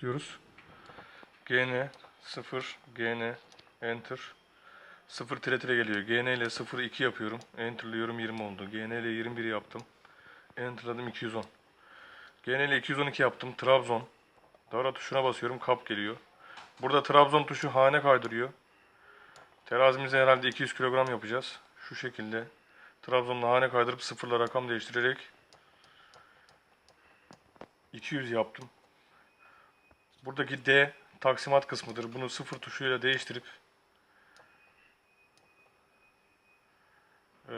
diyoruz. GN 0 GN enter 0 tire tire geliyor. GN ile 0 2 yapıyorum. Enter'lıyorum 20 oldu. GN ile 21 yaptım. Enter'ladım 210. GN ile 212 yaptım. Trabzon. Dara tuşuna basıyorum. Kap geliyor. Burada Trabzon tuşu hane kaydırıyor. Terazimize herhalde 200 kilogram yapacağız. Şu şekilde Trabzon'la hane kaydırıp sıfırla rakam değiştirerek 200 yaptım. Buradaki D taksimat kısmıdır. Bunu sıfır tuşuyla değiştirip eee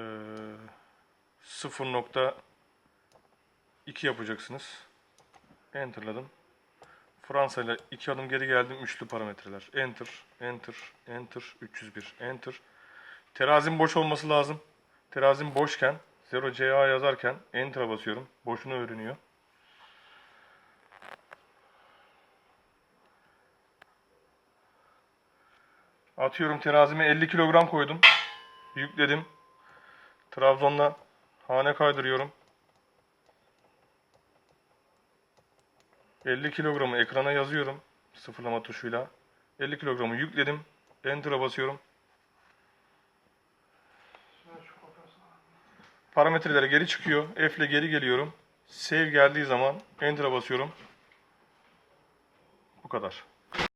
0.2 yapacaksınız. Enter'ladım. Fransa ile iki adım geri geldim. Üçlü parametreler. Enter, enter, enter, 301, enter. Terazim boş olması lazım. Terazim boşken 0CA yazarken enter'a basıyorum. Boşunu öğreniyor. Atıyorum terazime 50 kilogram koydum. Yükledim. Trabzon'la hane kaydırıyorum. 50 kilogramı ekrana yazıyorum. Sıfırlama tuşuyla. 50 kilogramı yükledim. Enter'a basıyorum. Parametreler geri çıkıyor. F ile geri geliyorum. Save geldiği zaman Enter'a basıyorum. Bu kadar.